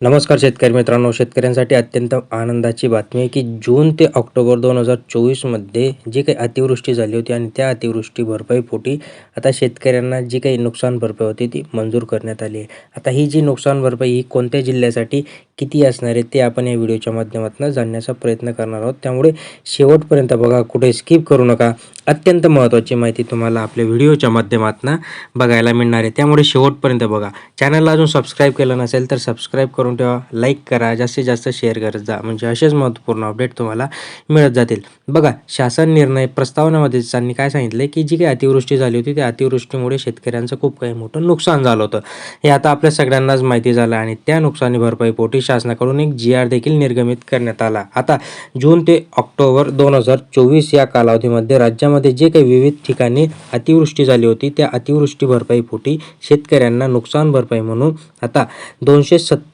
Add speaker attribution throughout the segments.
Speaker 1: नमस्कार शेतकरी मित्रांनो. शेतकऱ्यांसाठी अत्यंत आनंदाची बातमी आहे की जून ते ऑक्टोबर दोन हजार चोवीसमध्ये जी काही अतिवृष्टी झाली होती आणि त्या अतिवृष्टी भरपाईपोटी आता शेतकऱ्यांना जी काही नुकसान भरपाई होती ती मंजूर करण्यात आली आहे. आता ही जी नुकसान भरपाई ही कोणत्या जिल्ह्यासाठी किती असणार आहे ते आपण या व्हिडिओच्या माध्यमातून जाणण्याचा प्रयत्न करणार आहोत. त्यामुळे शेवटपर्यंत बघा कुठे स्किप करू नका. अत्यंत महत्त्वाची माहिती तुम्हाला आपल्या व्हिडिओच्या माध्यमातून बघायला मिळणार आहे. त्यामुळे शेवटपर्यंत बघा. चॅनलला अजून सबस्क्राईब केलं नसेल तर सबस्क्राईब करून ठेवा. लाईक करा. जास्तीत जास्त शेअर करत जा. म्हणजे असेच महत्त्वपूर्ण अपडेट तुम्हाला मिळत जातील. बघा शासन निर्णय प्रस्तावनामध्ये त्यांनी काय सांगितलं की जी काही अतिवृष्टी झाली होती त्या अतिवृष्टीमुळे शेतकऱ्यांचं खूप काही मोठं नुकसान झालं होतं. हे आता आपल्या सगळ्यांनाच माहिती झालं आणि त्या नुकसानी भरपाईपोटी शासनाकडून एक जी आर देखील निर्गमित करण्यात आला. आता जून ते ऑक्टोबर दोन हजार चोवीस या कालावधीमध्ये राज्यामध्ये जे काही विविध ठिकाणी अतिवृष्टी झाली होती त्या अतिवृष्टी भरपाईपोटी शेतकऱ्यांना नुकसान भरपाई म्हणून आता दोनशे सत्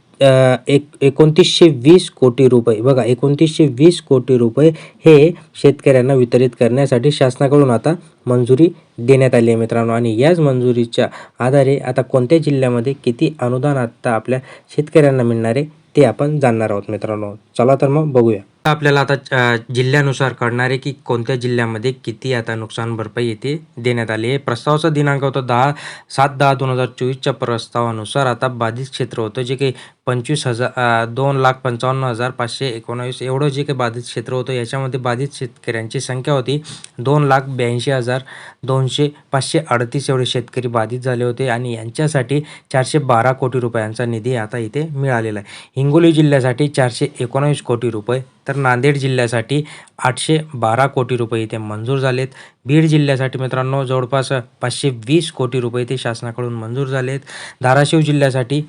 Speaker 1: एक एकोणतीसशे वीस कोटी रुपये बघा एकोणतीसशे वीस कोटी रुपये हे शेतकऱ्यांना वितरित करण्यासाठी शासनाकडून आता मंजुरी देण्यात आली आहे मित्रांनो. आणि याच मंजुरीच्या आधारे आता कोणत्या जिल्ह्यामध्ये किती अनुदान आत्ता आपल्या शेतकऱ्यांना मिळणार आहे ते आपण जाणणार आहोत मित्रांनो. चला तर मग बघूया. आपल्याला आता जिल्ह्यानुसार कळणार आहे की कोणत्या जिल्ह्यामध्ये किती आता नुकसान भरपाई येथे देण्यात आली आहे. प्रस्तावाचा दिनांक होता दहा सात दहा दोन हजार चोवीसच्या प्रस्तावानुसार आता बाधित क्षेत्र होतं जे काही पंचवीस हजार दोन लाख पंचावन्न हजार पाचशे एकोणावीस. एवढं जे काही बाधित क्षेत्र होतं याच्यामध्ये बाधित शेतकऱ्यांची संख्या होती. दोन लाख ब्याऐंशी हजार दोनशे पाचशे अडतीस एवढे शेतकरी बाधित झाले होते आणि यांच्यासाठी चारशे बारा कोटी रुपयांचा निधी आता इथे मिळालेला आहे. हिंगोली जिल्ह्यासाठी चारशे एकोणावीस कोटी रुपये तर नांदेड जिल्ह्यासाठी आठशे बारा कोटी रुपये इथे मंजूर झालेत. बीड जिल्ह्यासाठी मित्रांनो जवळपास पाचशे वीस कोटी रुपये ते शासनाकडून मंजूर झालेत. धाराशिव जिल्ह्यासाठी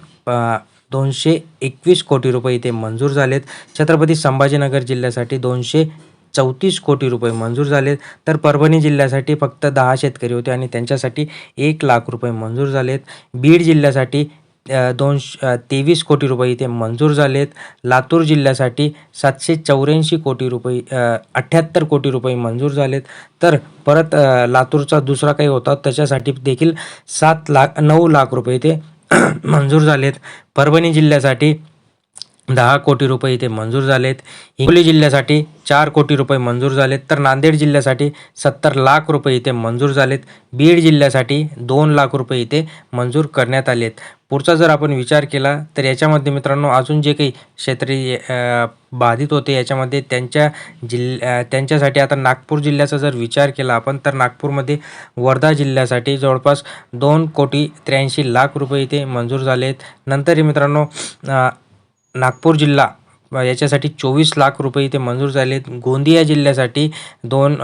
Speaker 1: दोनशे एकवीस कोटी रुपये इथे मंजूर झालेत. छत्रपती संभाजीनगर जिल्ह्यासाठी दोनशे चौतीस कोटी रुपये मंजूर झालेत. तर परभणी जिल्ह्यासाठी फक्त दहा शेतकरी होते आणि त्यांच्यासाठी एक लाख रुपये मंजूर झालेत. बीड जिल्ह्यासाठी दोन दोनशे तेवीस कोटी रुपये इथे मंजूर झालेत. लातूर जिल्ह्यासाठी सातशे चौऱ्याऐंशी कोटी रुपये अठ्ठ्याहत्तर कोटी रुपये मंजूर झालेत. तर परत लातूरचा दुसरा काही होता त्याच्यासाठी देखील सात लाख नऊ लाख रुपये इथे मंजूर झालेत. परभणी जिल्ह्यासाठी दहा कोटी रुपये इथे मंजूर झालेत. हिंगोली जिल्ह्यासाठी चार कोटी रुपये मंजूर झालेत. तर नांदेड जिल्ह्यासाठी सत्तर लाख रुपये इथे मंजूर झालेत. बीड जिल्ह्यासाठी दोन लाख रुपये इथे मंजूर करण्यात आलेत. पुढचा जर आपण विचार केला तर याच्यामध्ये मित्रांनो अजून जे काही क्षेत्रीय बाधित होते याच्यामध्ये त्यांच्या जिल्ह्या त्यांच्यासाठी आता नागपूर जिल्ह्याचा जर विचार केला आपण तर नागपूरमध्ये वर्धा जिल्ह्यासाठी जवळपास दोन कोटी त्र्याऐंशी लाख रुपये इथे मंजूर झालेत. नंतर मित्रांनो नागपूर जिल्हा याच्यासाठी चोवीस लाख रुपये इथे मंजूर झालेत गोंदिया जिल्ह्यासाठी दोन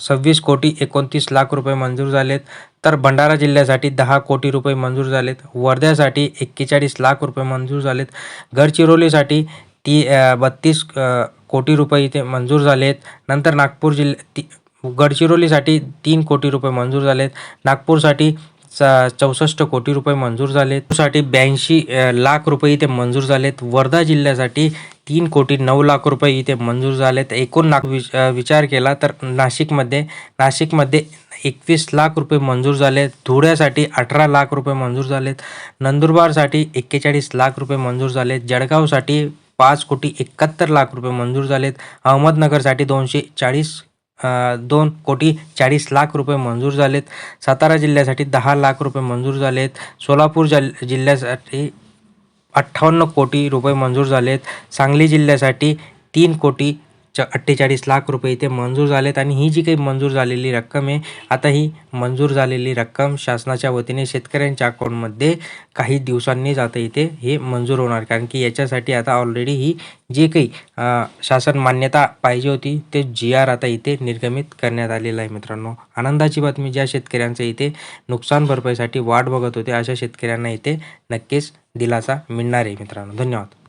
Speaker 1: सव्वीस कोटी एकोणतीस लाख रुपये मंजूर झालेत तर भंडारा जिल्ह्यासाठी दहा कोटी रुपये मंजूर झालेत वर्ध्यासाठी एक्केचाळीस लाख रुपये मंजूर झालेत गडचिरोलीसाठी ती बत्तीस कोटी रुपये इथे मंजूर झालेत नंतर नागपूर जिल्ह्या ती गडचिरोलीसाठी तीन कोटी रुपये मंजूर झालेत नागपूरसाठी चा चौसष्ट कोटी रुपये मंजूर झालेत. साठी ब्याऐंशी लाख रुपये इथे मंजूर झालेत. वर्धा जिल्ह्यासाठी तीन कोटी नऊ लाख रुपये इथे मंजूर झालेत. एकूण नाक विच- विचार केला तर नाशिकमध्ये नाशिकमध्ये एकवीस लाख रुपये मंजूर झालेत. धुळ्यासाठी अठरा लाख रुपये मंजूर झालेत. नंदुरबारसाठी एक्केचाळीस लाख रुपये मंजूर झालेत. जळगावसाठी पाच कोटी एकाहत्तर लाख रुपये मंजूर झालेत. अहमदनगरसाठी दोनशे चाळीस दोन कोटी चाळीस लाख रुपये मंजूर झालेत. सातारा जिल्ह्यासाठी दहा लाख रुपये मंजूर झालेत. सोलापूर जल जिल्ह्यासाठी अठ्ठावन्न कोटी रुपये मंजूर झालेत. सांगली जिल्ह्यासाठी तीन कोटी च अठ्ठेचाळीस लाख रुपये इथे मंजूर झालेत आणि ही जी काही मंजूर झालेली रक्कम आहे आता ही मंजूर झालेली रक्कम शासनाच्या वतीने शेतकऱ्यांच्या अकाउंटमध्ये काही दिवसांनीच आता इथे हे मंजूर होणार. कारण की याच्यासाठी आता ऑलरेडी ही जे काही शासन मान्यता पाहिजे होती ते जी आर आता इथे निर्गमित करण्यात आलेलं आहे मित्रांनो. आनंदाची बातमी ज्या शेतकऱ्यांचं इथे नुकसान भरपाईसाठी वाट बघत होते अशा शेतकऱ्यांना इथे नक्कीच दिलासा मिळणार आहे मित्रांनो. धन्यवाद.